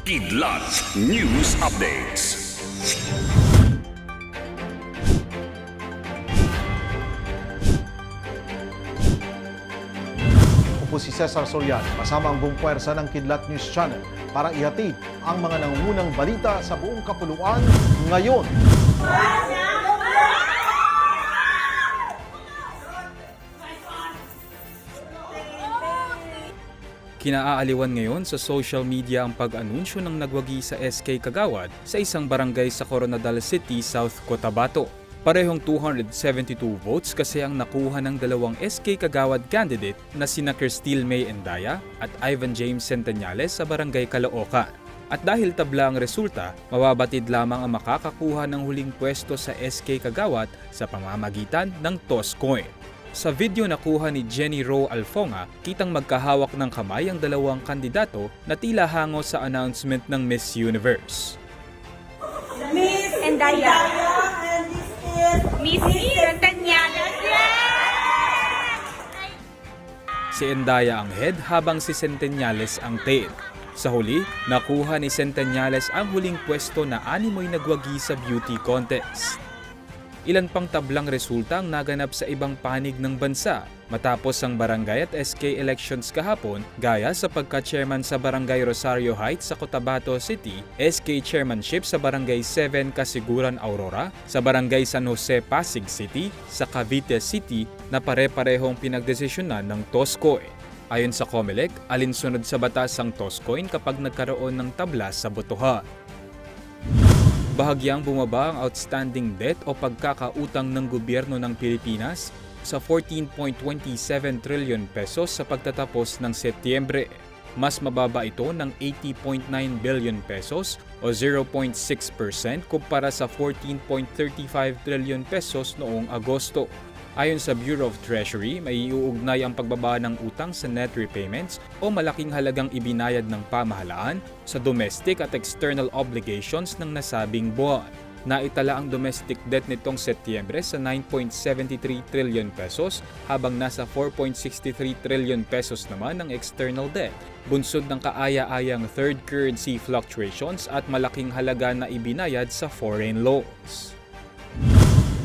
Kidlat News Updates. Ako po si Cesar Soriano, kasama ang buong puwersa ng Kidlat News Channel para ihatid ang mga nangungunang balita sa buong kapuluan ngayon. Kinaaaliwan ngayon sa social media ang pag-anunsyo ng nagwagi sa SK Kagawad sa isang barangay sa Coronadal City, South Cotabato. Parehong 272 votes kasi ang nakuha ng dalawang SK Kagawad candidate na sina Cristil May Endaya at Ivan James Centenniales sa barangay Caloocan. At dahil tabla ang resulta, mababatid lamang ang makakakuha ng huling pwesto sa SK Kagawad sa pamamagitan ng toss coin. Sa video na kuha ni Jenny Ro Alfonga, kitang magkahawak ng kamay ang dalawang kandidato na tila hango sa announcement ng Miss Universe. Miss Endaya. and this is Miss Centenniales. Si Endaya ang head habang si Centenniales ang tail. Sa huli, nakuha ni Centenniales ang huling pwesto na animoy nagwagi sa beauty contest. Ilan pang tablang resulta ang naganap sa ibang panig ng bansa matapos ang barangay at SK elections kahapon gaya sa pagka-chairman sa Barangay Rosario Heights sa Cotabato City, SK chairmanship sa Barangay 7 Kasiguran Aurora, sa Barangay San Jose Pasig City, sa Cavite City na pare-parehong pinagdesisyonan ng Toscoy. Ayon sa COMELEC, alinsunod sa batas ang Toscoin kapag nagkaroon ng tabla sa botohan. Bahagyang bumaba ang outstanding debt o pagkakautang ng gobyerno ng Pilipinas sa 14.27 trillion pesos sa pagtatapos ng Setyembre. Mas mababa ito ng 80.9 billion pesos o 0.6% kumpara sa 14.35 trillion pesos noong Agosto. Ayon sa Bureau of Treasury, may iuugnay ang pagbaba ng utang sa net repayments o malaking halagang ibinayad ng pamahalaan sa domestic at external obligations ng nasabing buwan. Naitala ang domestic debt nitong Setyembre sa 9.73 trillion pesos habang nasa 4.63 trillion pesos naman ang external debt. Bunsod ng kaaya-ayang third currency fluctuations at malaking halaga na ibinayad sa foreign loans.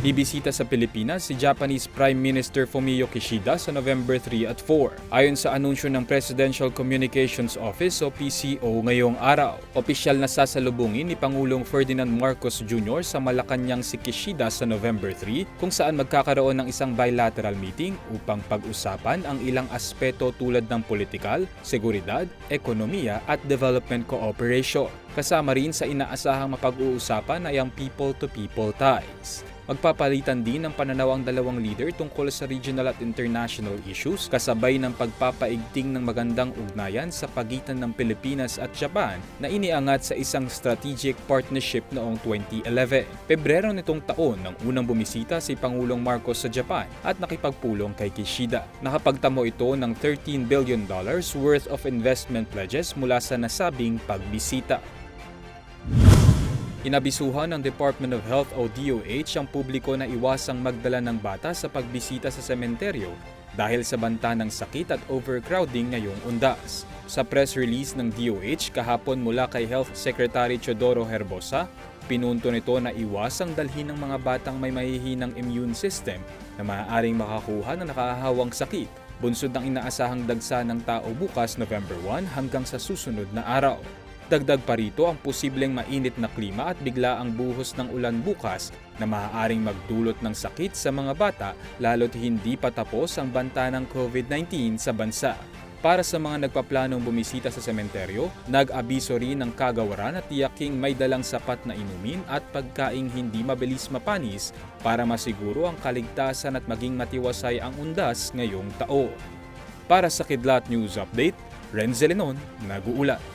Bibisita sa Pilipinas si Japanese Prime Minister Fumio Kishida sa November 3 at 4. Ayon sa anunsyo ng Presidential Communications Office o PCO ngayong araw, opisyal na sasalubungin ni Pangulong Ferdinand Marcos Jr. sa Malacanang si Kishida sa November 3 kung saan magkakaroon ng isang bilateral meeting upang pag-usapan ang ilang aspeto tulad ng politikal, seguridad, ekonomiya at development cooperation. Kasama rin sa inaasahang mapag-uusapan ay ang people-to-people ties. Magpapalitan din ng pananaw ang dalawang leader tungkol sa regional at international issues kasabay ng pagpapaigting ng magandang ugnayan sa pagitan ng Pilipinas at Japan na iniangat sa isang strategic partnership noong 2011. Pebrero nitong taon nang unang bumisita si Pangulong Marcos sa Japan at nakipagpulong kay Kishida. Nakapagtamo ito ng 13 billion dollars worth of investment pledges mula sa nasabing pagbisita. Inabisuhan ng Department of Health o DOH ang publiko na iwasang magdala ng bata sa pagbisita sa sementeryo dahil sa banta ng sakit at overcrowding ngayong undas. Sa press release ng DOH kahapon mula kay Health Secretary Chodoro Herbosa, pinunto nito na iwasang dalhin ng mga batang may mahihinang immune system na maaaring makakuha ng nakahawang sakit bunsod ng inaasahang dagsa ng tao bukas November 1 hanggang sa susunod na araw. Dagdag pa rito ang posibleng mainit na klima at bigla ang buhos ng ulan bukas na maaaring magdulot ng sakit sa mga bata lalo't hindi pa tapos ang banta ng COVID-19 sa bansa. Para sa mga nagpaplanong bumisita sa sementeryo, nag-abiso rin ng kagawaran at tiyaking may dalang sapat na inumin at pagkaing hindi mabilis mapanis para masiguro ang kaligtasan at maging matiwasay ang undas ngayong taon. Para sa Kidlat News Update, Renzelenon, nag-uulat.